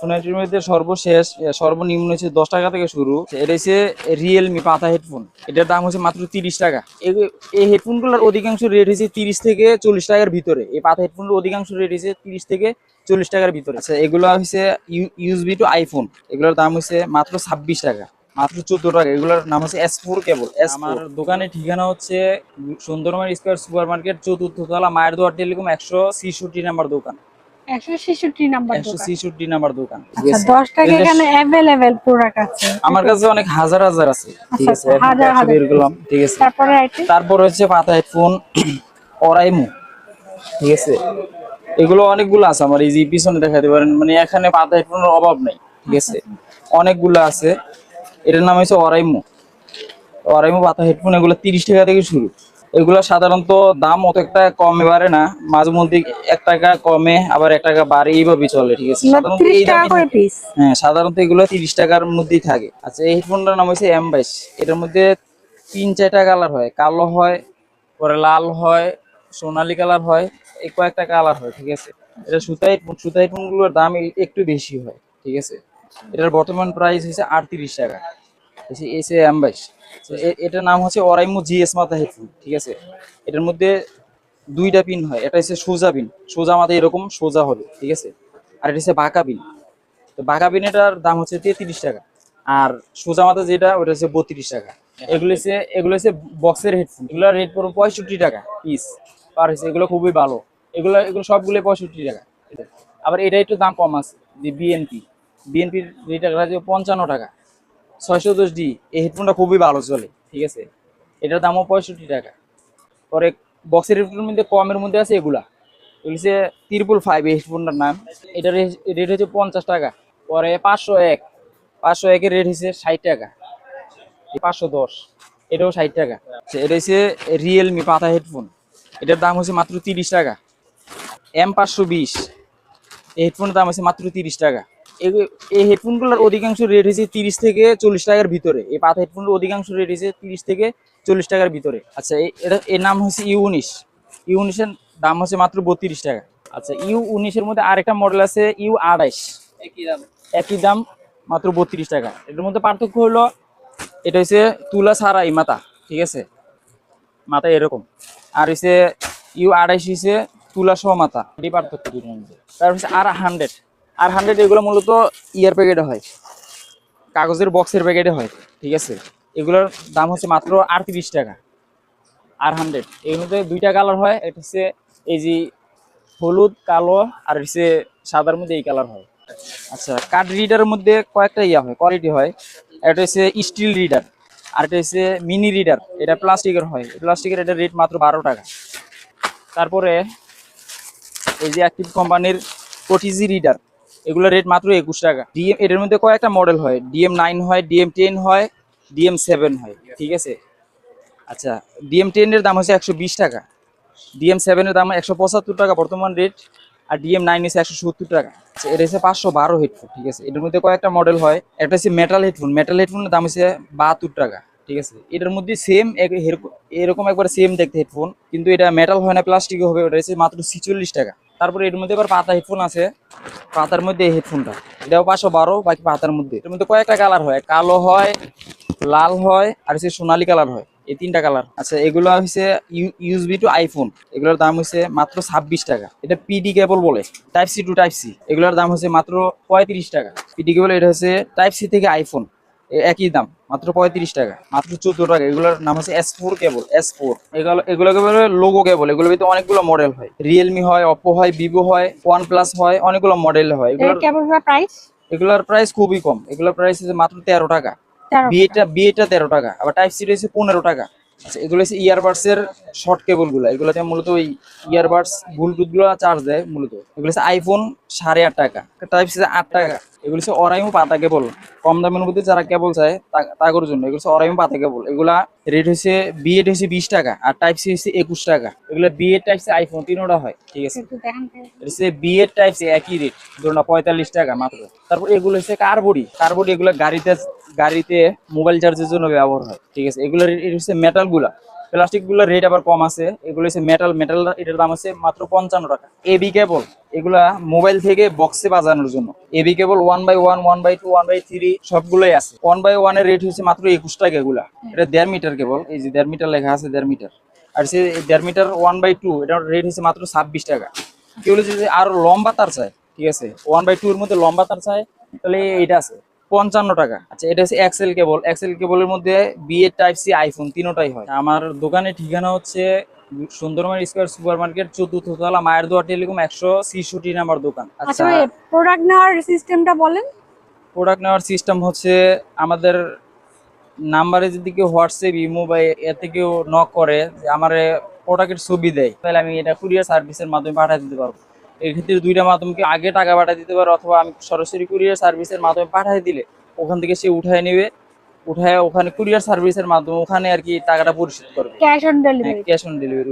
হেডফোনের মধ্যে সর্বশেষ সর্বনিম্ন হচ্ছে দশ টাকা থেকে শুরু। এটা হচ্ছে রিয়েলমি পাতা হেডফোন এটার দাম হচ্ছে মাত্র তিরিশ টাকা। এই হেডফোনগুলোর অধিকাংশ রেট হচ্ছে তিরিশ থেকে চল্লিশ টাকার ভিতরে। এই পাতা হেডফোনের অধিকাংশ রেট হচ্ছে তিরিশ থেকে চল্লিশ টাকার ভিতরে। আচ্ছা এগুলো হচ্ছে ইউএসবি টু আইফোন এগুলোর দাম হচ্ছে মাত্র ছাব্বিশ টাকা। মাত্র চোদ্দ টাকা। এগুলোর নাম হচ্ছে এস ফোর কেবল আমার দোকানের ঠিকানা হচ্ছে সুন্দরবন স্কোয়ার সুপার মার্কেট চতুর্থ তলা মায়ের দোয়ার টেলিকম একশো ছেষট্টি নাম্বার দোকান। নাম্বার দোকান। ছেষট্টি নাম্বার দোকান। ঠিক আচ্ছা এখানে অ্যাভেলেবেল প্রোডাক্ট আছে। আমার কাছে অনেক হাজার হাজার আছে। ঠিক আছে আচ্ছা, হাজার। হাজার। ঠিক আছে। তারপরে তারপর হচ্ছে পাতা হেডফোন অরাইমো। ঠিক আছে? এগুলো অনেকগুলো আছে আমার এই যে পিছনে দেখাতে পারেন। মানে এখানে পাতা হেডফোনের অভাব নাই। ঠিক আছে? অনেকগুলো আছে। এটার নাম হচ্ছে অরাইমো। অরাইমো পাতা হেডফোন এগুলো তিরিশ টাকা থেকে শুরু। এগুলো সাধারণত দাম অত একটা কমে বাড়ে না। মাঝে মধ্যে এক টাকা কমে আবার এক টাকা বাড়ে এইভাবেই চলে ঠিক আছে? হ্যাঁ সাধারণত এগুলো তিরিশ টাকার মধ্যেই থাকে। আচ্ছা এই হেডফোনটার নাম হচ্ছে এম বাইশ। এটার মধ্যে তিন চারটা কালার হয়। কালো হয় পরে লাল হয় সোনালী কালার হয় এই কয়েকটা কালার হয় ঠিক আছে? এটা সুতা হেডফোন সুতা হেডফোনগুলোর দাম একটু বেশি হয় ঠিক আছে? এটার বর্তমান প্রাইস হয়েছে আটত্রিশ টাকা। এসে বাইশ এটার নাম হচ্ছে অরাইমো জিএস মাথা হেডফোন ঠিক আছে? এটার মধ্যে দুইটা পিন হয়, এটা হচ্ছে সোজা পিন, সোজা মাথা এরকম, সোজা হবে, ঠিক আছে? আর এটা হচ্ছে বাঁকা পিন, তো বাঘা বিনেটার দাম হচ্ছে তেত্রিশ টাকা, আর সোজা মাথা যেটা, ওটা হচ্ছে বত্রিশ টাকা। এগুলো হচ্ছে এগুলো হচ্ছে বক্সের হেডফোন, এগুলো রেট পড়বে পঁয়ষট্টি টাকা পিস পার হচ্ছে এগুলো খুবই ভালো, এগুলো এগুলো সবগুলো পঁয়ষট্টি টাকা আবার এটা একটু দাম কম আছে, যে বিএনপি বিএনপির রেট আছে পঞ্চান্ন টাকা ছয়শো দশ ডি, এই হেডফোনটা খুবই ভালো চলে, ঠিক আছে? এটার দামও পঁয়ষট্টি টাকা। পরে বক্সের হেডফোনের মধ্যে, কমের মধ্যে আছে এগুলা। এগুলো হচ্ছে ত্রিপুল ফাইভ এই হেডফোনটার নাম। এটার রেট হচ্ছে পঞ্চাশ টাকা। পরে পাঁচশো এক, পাঁচশো একের রেট হচ্ছে ষাট টাকা। পাঁচশো দশ, এটাও ষাট টাকা। এটা হচ্ছে রিয়েলমি পাতা হেডফোন এটার দাম হচ্ছে মাত্র তিরিশ টাকা। এম পাঁচশো বিশ। এই হেডফোনের দাম হচ্ছে মাত্র তিরিশ টাকা। এই হেডফোনগুলোর অধিকাংশ রেট হয়েছে তিরিশ থেকে চল্লিশ টাকার ভিতরে। এই পাতা হেডফোনের অধিকাংশ রেট হয়েছে তিরিশ থেকে চল্লিশ টাকার ভিতরে। আচ্ছা এটা এর নাম হচ্ছে ইউ উনিশ ইউ উনিশের দাম হচ্ছে মাত্র বত্রিশ টাকা। আচ্ছা ইউ উনিশের মধ্যে আরেকটা মডেল আছে ইউ আড়াইশ। একই দাম। একই দাম মাত্র বত্রিশ টাকা। এটার মধ্যে পার্থক্য হলো এটা হচ্ছে তুলা সারাই মাথা ঠিক আছে? মাথা এরকম। আর হচ্ছে ইউ আড়াইশ হচ্ছে তুলা সহ মাথা হচ্ছে আর হান্ড্রেড আর হান্ড্রেড এগুলো মূলত ইয়ার প্যাকেটে হয়। কাগজের বক্সের প্যাকেটে হয়, ঠিক আছে? এগুলোর দাম হচ্ছে মাত্র আটত্রিশ টাকা। আর হান্ড্রেড এর মধ্যে দুইটা কালার হয় এটা হচ্ছে এই যে হলুদ, কালো, আর হচ্ছে সাদার মধ্যে এই কালার হয়। আচ্ছা কার্ড রিডারের মধ্যে কয়েকটা ইয়া হয় কোয়ালিটি হয়। এটা হচ্ছে স্টিল রিডার আর এটা হচ্ছে মিনি রিডার এটা প্লাস্টিকের হয়। প্লাস্টিকের এটা রেট মাত্র বারো টাকা। তারপরে এই যে অ্যাক্টিভ কোম্পানির ওটিজি রিডার এগুলো রেট মাত্র একুশ টাকা। ডিএম এটার মধ্যে কয়েকটা মডেল হয়। ডিএম নাইন হয় ডিএম টেন হয় ডিএম সেভেন হয়, ঠিক আছে? আচ্ছা ডিএম টেনের দাম হচ্ছে একশো বিশ টাকা। ডিএম সেভেনের দাম একশো পঁচাত্তর টাকা বর্তমান রেট আর ডিএম নাইন হচ্ছে একশো সত্তর টাকা। আচ্ছা এটা হচ্ছে পাঁচশো বারো হেডফোন ঠিক আছে? এটার মধ্যে কয়েকটা মডেল হয়। একটা হচ্ছে মেটাল হেডফোন মেটাল হেডফোনের দাম হচ্ছে বাহাত্তর টাকা, ঠিক আছে? এটার মধ্যে সেম এরকম একবার সেম দেখতে হেডফোন কিন্তু এটা মেটাল হয় না প্লাস্টিক হবে, ওটা হচ্ছে মাত্র ছিচল্লিশ টাকা। তারপরে এর মধ্যে আবার পাতা হেডফোন আছে। পাতার মধ্যে এই হেডফোনটা এটাও পাঁচশো বারো, বাকি পাতার মধ্যে। এর মধ্যে কয়েকটা কালার হয়। কালো হয়, লাল হয়, আর হচ্ছে সোনালী কালার হয়। এই তিনটা কালার আচ্ছা এগুলো হচ্ছে ইউএসবি টু আইফোন এগুলোর দাম হচ্ছে মাত্র ছাব্বিশ টাকা। এটা পিডি কেবল বলে। Type C to type C এগুলোর দাম হচ্ছে মাত্র পঁয়ত্রিশ টাকা। পিডি কেবল এটা হচ্ছে টাইপ সি থেকে আইফোন একই দাম মাত্র পঁয়ত্রিশ টাকা মাত্র চোদ্দ টাকা। এগুলোর নাম হচ্ছে S four cable S four এগুলো এগুলোকে বলে লোগো কেবল এগুলোর ভিতরে অনেকগুলো মডেল হয়। রিয়েলমি হয় অপো হয় ভিভো হয় ওয়ান প্লাস হয় অনেকগুলো মডেল হয়। এগুলোর প্রাইস এগুলোর প্রাইস খুবই কম। এগুলোর প্রাইস হচ্ছে মাত্র তেরো টাকা। বিয়েটা বিয়েটা তেরো টাকা। আবার টাইপ সি রয়েছে পনেরো টাকা। আচ্ছা এগুলো হচ্ছে ইয়ারবাডস এর শর্ট কেবলগুলো। এগুলোতে মূলত ওই ইয়ারবাডস ব্লুটুথগুলো চার্জ দেয় মূলত। এগুলো হচ্ছে আইফোন সাড়ে আট টাকা। টাইপ সি আট টাকা। এগুলো হচ্ছে অরাইমো পাতা কেবল কম দামের মধ্যে যারা কেবল চায় তা- তাদের জন্য। এগুলো হচ্ছে অরাইমো পাতা কেবল এগুলা রেট হচ্ছে বিএড হচ্ছে বিশ টাকা আর টাইপ সি হচ্ছে একুশ টাকা। এগুলো বিএড টাইপ সি আইফোন তিনোটা হয় ঠিক আছে। হচ্ছে বিএড টাইপ সি একই রেট ধরুন না পঁয়তাল্লিশ টাকা মাত্র। তারপর এগুলো হচ্ছে কার্বডি কার্বডি এগুলো গাড়িতে গাড়িতে মোবাইল চার্জের জন্য ব্যবহার হয় ঠিক আছে? এগুলো হচ্ছে মেটাল গুলা প্লাস্টিকগুলোর রেট আবার কম আছে। এগুলো হচ্ছে মেটাল মেটাল এটার দাম আছে মাত্র পঞ্চান্ন টাকা। এবি কেবল এগুলা মোবাইল থেকে বক্সে বাজানোর জন্য। AB cable one by one one by two one by three সবগুলোই আছে। ওয়ান বাই ওয়ানের রেট হচ্ছে মাত্র একুশ টাকা এগুলা। এটা দেড় মিটার কেবল এই যে দেড় মিটার লেখা আছে দেড় মিটার আর সে দেড় মিটার ওয়ান বাই টু এটার রেট হচ্ছে মাত্র ছাব্বিশ টাকা। কেউ যদি আরও লম্বা তার চায়, ঠিক আছে ওয়ান বাই টু এর মধ্যে লম্বা তার চায়, তাহলে এটা আছে। পঞ্চান্ন টাকা। আচ্ছা এটা হচ্ছে এক্সেল কেবল এক্সেল কেবলের মধ্যে বিএ টাইপ সি আইফোন তিনোটাই হয়। আমার দোকানের ঠিকানা হচ্ছে সুন্দরবন স্কোয়ার সুপার মার্কেট চতুর্থ তলা মায়ের দোয়া টেলিকম একশো ছিষট্টি নাম্বার দোকান। আচ্ছা আচ্ছা প্রোডাক্ট নেওয়ার সিস্টেমটা বলেন। প্রোডাক্ট নেওয়ার সিস্টেম হচ্ছে আমাদের নাম্বারে যদি কেউ হোয়াটসঅ্যাপ ইমো বা এতে কেউ নক করে যে আমার প্রোডাক্টের ছবি দেয় তাহলে আমি এটা কুরিয়ার সার্ভিসের মাধ্যমে পাঠিয়ে দিতে পারব। এই ক্ষেত্রে দুইটা মাধ্যমকে আগে টাকা পাঠিয়ে দিতে পারে অথবা আমি সরাসরি কুরিয়ার সার্ভিসের মাধ্যমে পাঠিয়ে দিলে ওখান থেকে সে উঠায় নেবে উঠায় ওখানে কুরিয়ার সার্ভিসের মাধ্যমে ওখানে আর কি টাকাটা পরিশোধ করবে। Cash on delivery cash on delivery